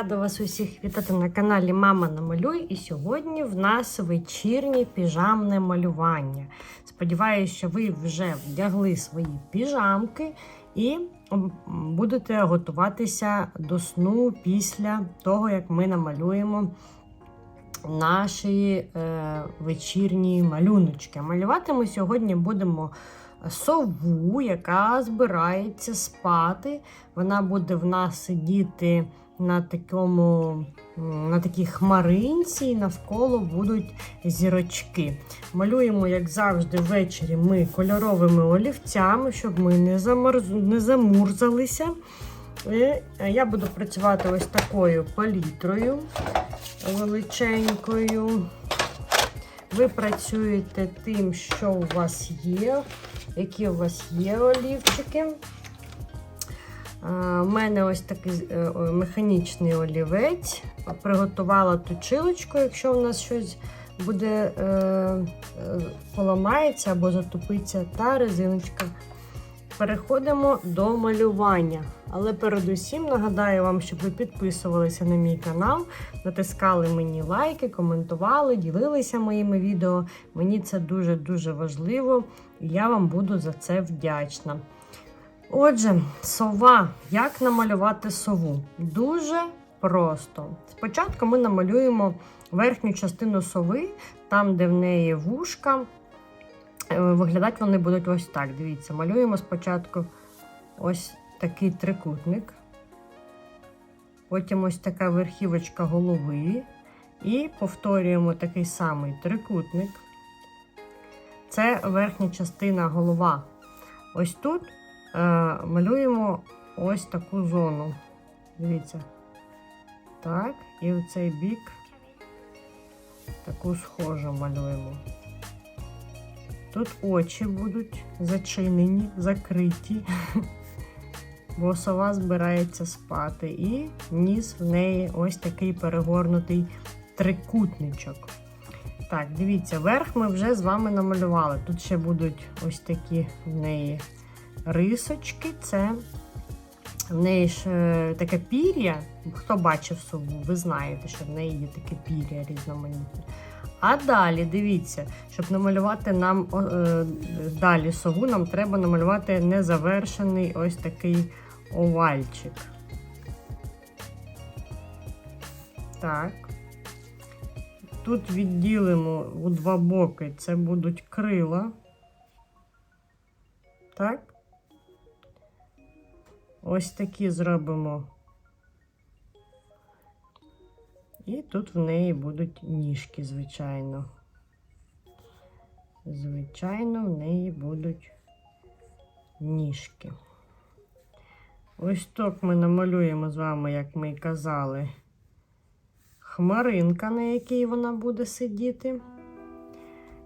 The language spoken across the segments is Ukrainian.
рада вас усіх вітати на каналі Мама Намалюй. І сьогодні в нас вечірнє піжамне малювання. Сподіваюся, що ви вже вдягли свої піжамки і будете готуватися до сну після того, як ми намалюємо наші е, вечірні малюночки. Малювати ми сьогодні будемо сову, яка збирається спати. Вона буде в нас сидіти на такому. На такій хмаринці навколо будуть зірочки. Малюємо, як завжди, ввечері ми кольоровими олівцями, щоб ми не, замерз... не замурзалися. І я буду працювати ось такою палітрою величенькою. Ви працюєте тим, що у вас є, які у вас є олівчики. У мене ось такий е, механічний олівець. Приготувала точилочку, якщо у нас щось буде е, е, поламається або затупиться, та резиночка. Переходимо до малювання. Але передусім нагадаю вам, щоб ви підписувалися на мій канал, натискали мені лайки, коментували, ділилися моїми відео. Мені це дуже-дуже важливо, і я вам буду за це вдячна. Отже, сова. Як намалювати сову? Дуже просто. Спочатку ми намалюємо верхню частину сови, там, де в неї вушка. Е, Виглядати вони будуть ось так. Дивіться, малюємо спочатку ось такий трикутник. Потім ось така верхівочка голови. І повторюємо такий самий трикутник. Це верхня частина голова. Ось тут малюємо ось таку зону. Дивіться. Так, і в цей бік таку схожу малюємо. Тут очі будуть зачинені, закриті, бо сова збирається спати. І ніс в неї ось такий перегорнутий трикутничок. Так, дивіться, верх ми вже з вами намалювали. Тут ще будуть ось такі в неї рисочки. Це в неї ж е, таке пір'я. Хто бачив сову, ви знаєте, що в неї є таке пір'я різноманітне. А далі, дивіться, щоб намалювати нам е, далі сову, нам треба намалювати незавершений ось такий овальчик. Так. Тут відділимо у два боки, це будуть крила. Так. Ось такі зробимо. І тут в неї будуть ніжки, звичайно. Звичайно, в неї будуть ніжки. Ось так ми намалюємо з вами, як ми й казали, хмаринка, на якій вона буде сидіти.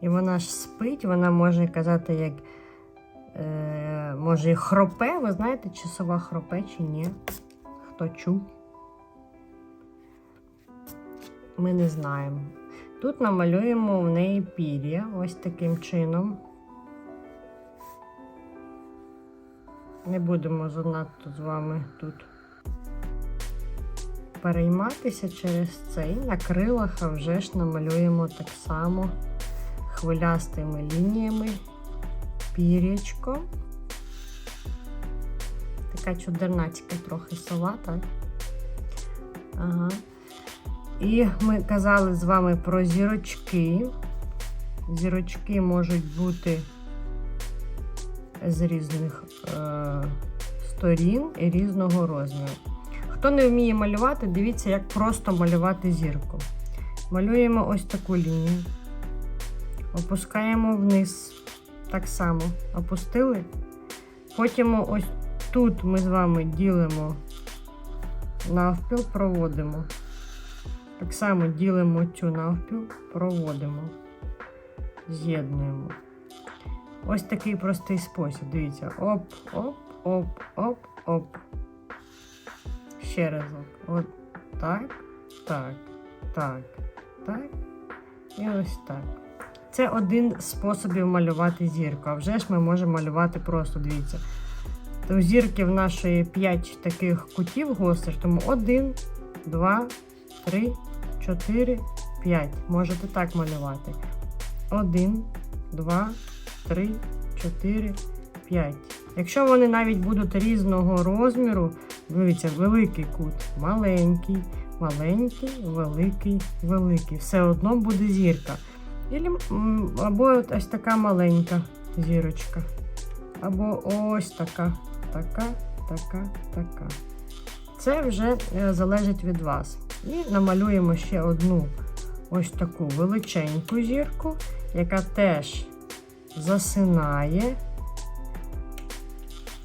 І вона ж спить, вона може казати, як може і хропе. Ви знаєте, чи сова хропе, чи ні? Хто чув? ми не знаємо. Тут намалюємо в неї пір'я ось таким чином. Не будемо занадто з вами тут перейматися через цей. На крилах а вже ж намалюємо так само хвилястими лініями пір'ячко. Така чудернацька трохи сова, так? Ага. І ми казали з вами про зірочки. Зірочки можуть бути з різних е, сторін і різного розміру. Хто не вміє малювати, дивіться, як просто малювати зірку. Малюємо ось таку лінію, опускаємо вниз. Так само опустили. Потім ось тут ми з вами ділимо навпіл, проводимо. Так само ділимо цю навпіл, проводимо, з'єднуємо. Ось такий простий спосіб. Дивіться, оп, оп, оп, оп, оп. Ще разок. От так, так, так, так. І ось так. Це один з способів малювати зірку. А вже ж ми можемо малювати просто, дивіться. То зірки в нашої 5 таких кутів гострих, тому один, два, три, чотири, п'ять. Можете так малювати. Один, два, три, чотири, п'ять. Якщо вони навіть будуть різного розміру, дивіться, великий кут, маленький, маленький, великий, великий. Все одно буде зірка. Або ось така маленька зірочка. Або ось така, така, така, така. Це вже е, залежить від вас. І намалюємо ще одну ось таку величеньку зірку, яка теж засинає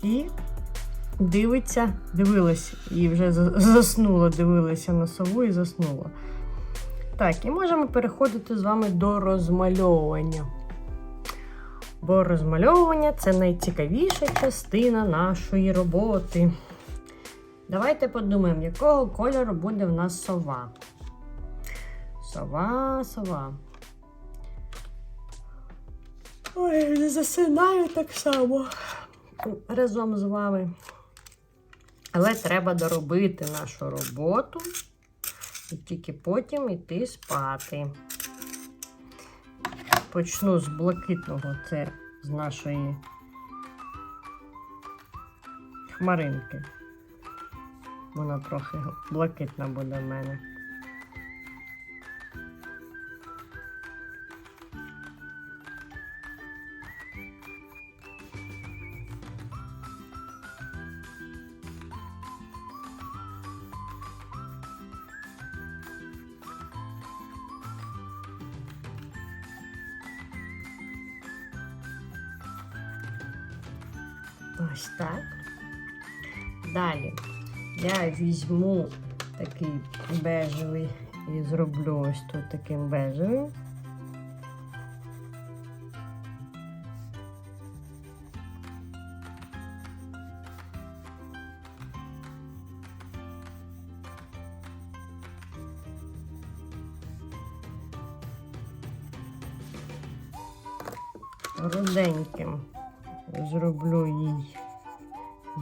і дивиться, дивилась і вже заснула, дивилася на сову і заснула. Так, і можемо переходити з вами до розмальовування. Бо розмальовування це найцікавіша частина нашої роботи. Давайте подумаємо, якого кольору буде в нас сова. Сова, сова. Ой, не засинаю так само разом з вами. Але треба доробити нашу роботу і тільки потім йти спати. Почну з блакитного, це з нашої хмаринки. Вона трохи блакитна буде в мене. Ось так. Далі я візьму такий бежевий і зроблю ось тут таким бежевим. Руденьким зроблю їй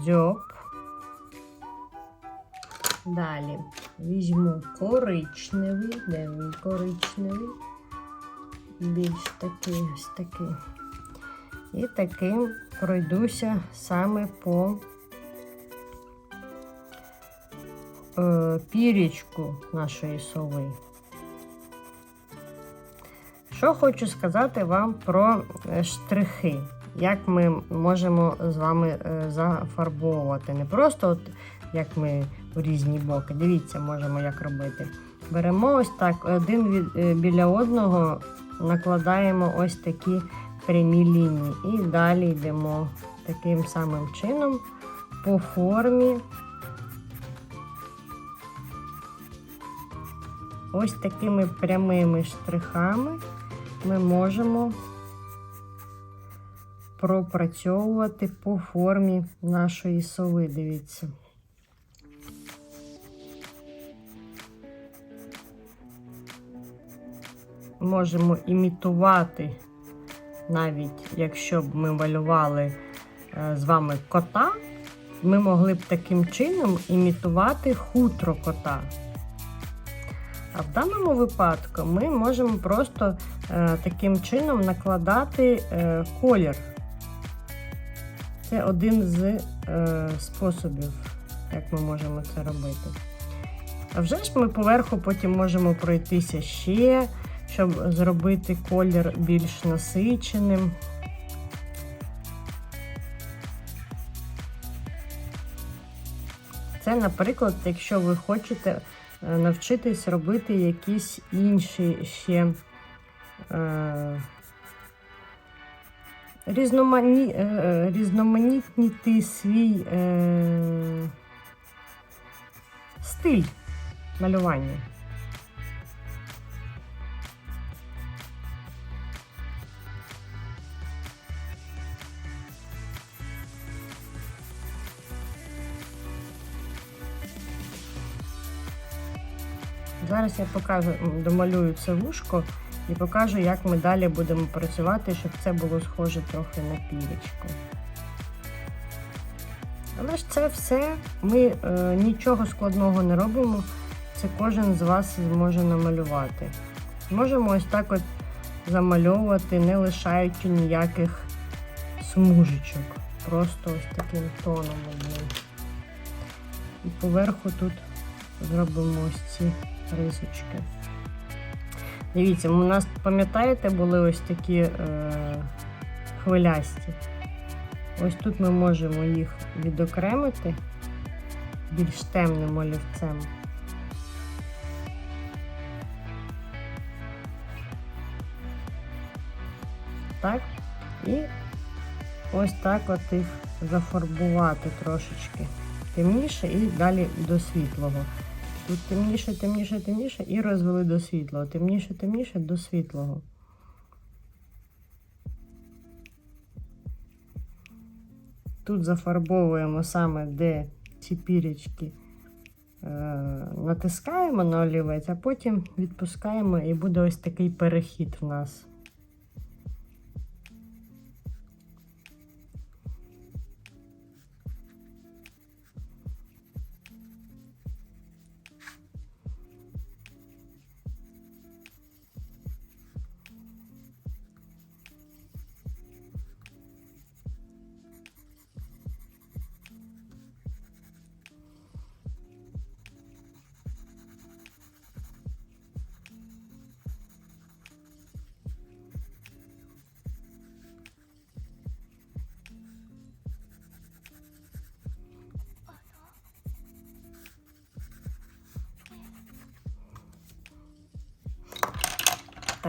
дзьоб. Далі візьму коричневий, де він коричневий, більш такий ось такий. І таким пройдуся саме по е, пірічку нашої сови. Що хочу сказати вам про е, штрихи. Як ми можемо з вами е, зафарбовувати. Не просто от, як ми у різні боки. Дивіться, можемо як робити. Беремо ось так, один від, е, біля одного накладаємо ось такі прямі лінії. І далі йдемо таким самим чином по формі. Ось такими прямими штрихами ми можемо пропрацьовувати по формі нашої сови. Дивіться. Можемо імітувати, навіть якщо б ми малювали е, з вами кота, ми могли б таким чином імітувати хутро кота. А в даному випадку ми можемо просто е, таким чином накладати е, колір. Це один з е, способів, як ми можемо це робити. А вже ж ми поверху потім можемо пройтися ще, щоб зробити колір більш насиченим. Це, наприклад, якщо ви хочете е, навчитись робити якісь інші ще е, різномані, е, е, різноманітніти свій е, стиль малювання. Зараз я покажу, домалюю це вушко і покажу, як ми далі будемо працювати, щоб це було схоже трохи на пірічку. Але ж це все, ми е, нічого складного не робимо. це кожен з вас зможе намалювати. Можемо ось так от замальовувати, не лишаючи ніяких смужечок. Просто ось таким тоном. І поверху тут зробимо ось ці рисочки. Дивіться, у нас, пам'ятаєте, були ось такі е, хвилясті. Ось тут ми можемо їх відокремити більш темним олівцем. Так, і ось так от їх зафарбувати трошечки темніше і далі до світлого. Тут темніше, темніше, темніше і розвели до світлого. Темніше, темніше до світлого. Тут зафарбовуємо саме, де ці пірічки е, натискаємо на олівець, а потім відпускаємо і буде ось такий перехід в нас.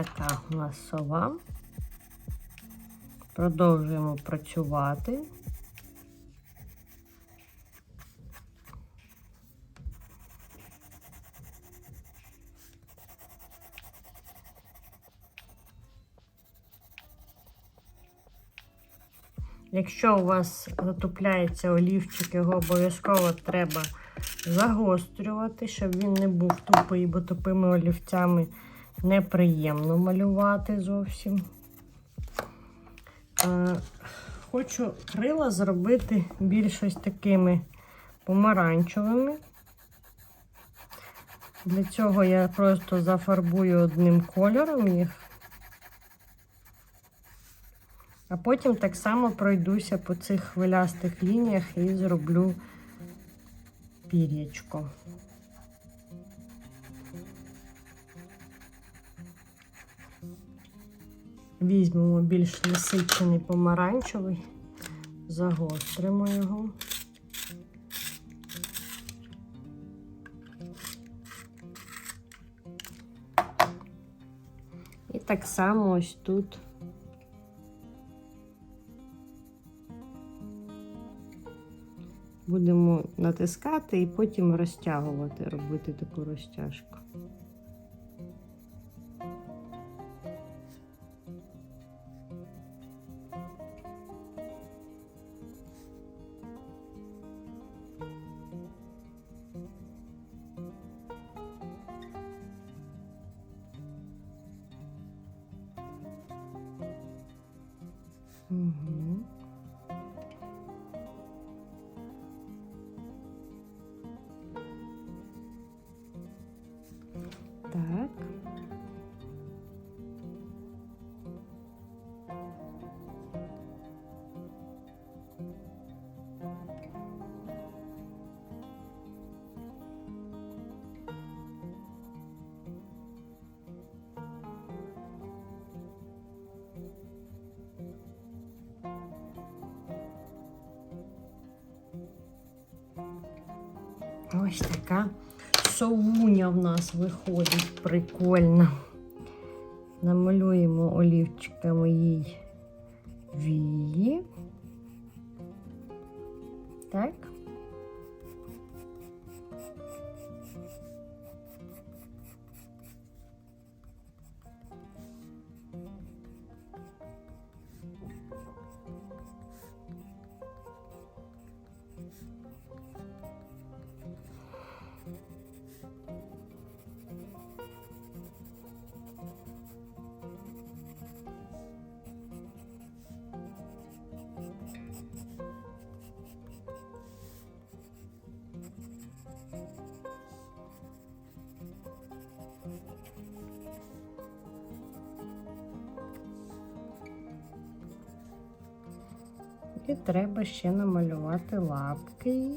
Така у нас сова. Продовжуємо працювати. Якщо у вас затупляється олівчик, його обов'язково треба загострювати, щоб він не був тупий, бо тупими олівцями неприємно малювати зовсім. Е, Хочу крила зробити більш ось такими помаранчевими. Для цього я просто зафарбую одним кольором їх, а потім так само пройдуся по цих хвилястих лініях і зроблю пір'ячко. Візьмемо більш насичений помаранчевий, загостримо його. І так само ось тут. Будемо натискати і потім розтягувати, робити таку розтяжку. Ось така совуня в нас виходить прикольно. Намалюємо олівчиками їй вії. Треба ще намалювати лапки.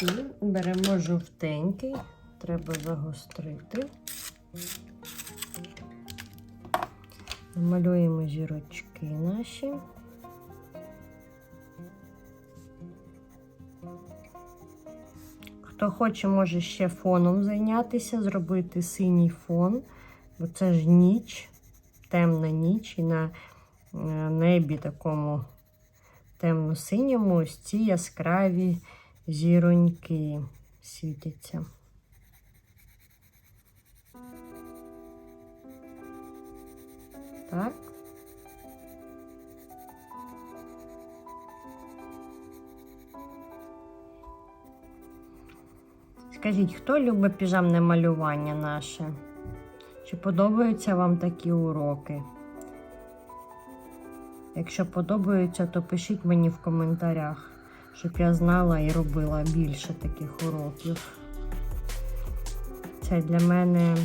І беремо жовтенький, треба загострити. Малюємо зірочки наші. Хто хоче, може ще фоном зайнятися, зробити синій фон, бо це ж ніч, темна ніч, і на е, небі такому темно-синьому ось ці яскраві зіроньки світяться. Так. Скажіть, хто любить піжамне малювання наше? Чи подобаються вам такі уроки? Якщо подобаються, то пишіть мені в коментарях, щоб я знала і робила більше таких уроків. Це для мене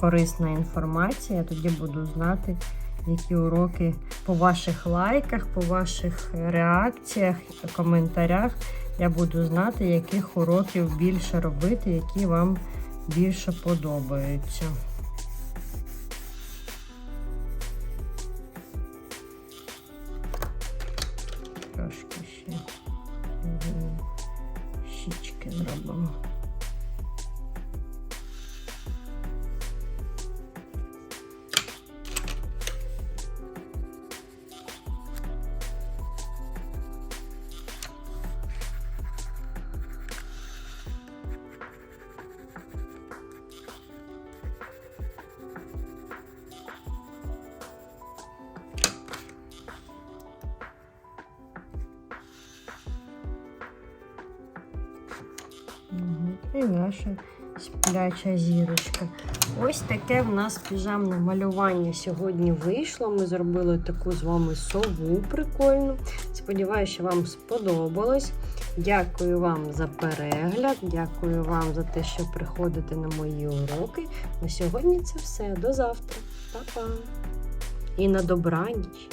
корисна інформація. Я Тоді буду знати, які уроки по ваших лайках, по ваших реакціях, коментарях. Я буду знати, яких уроків більше робити, які вам більше подобаються. 되는 거. Спляча зірочка. Ось таке в нас піжамне малювання сьогодні вийшло. Ми зробили таку з вами сову прикольну. Сподіваюся, що вам сподобалось. Дякую вам за перегляд, дякую вам за те, що приходите на мої уроки. На сьогодні це все. До завтра. Па-па. І на добраніч.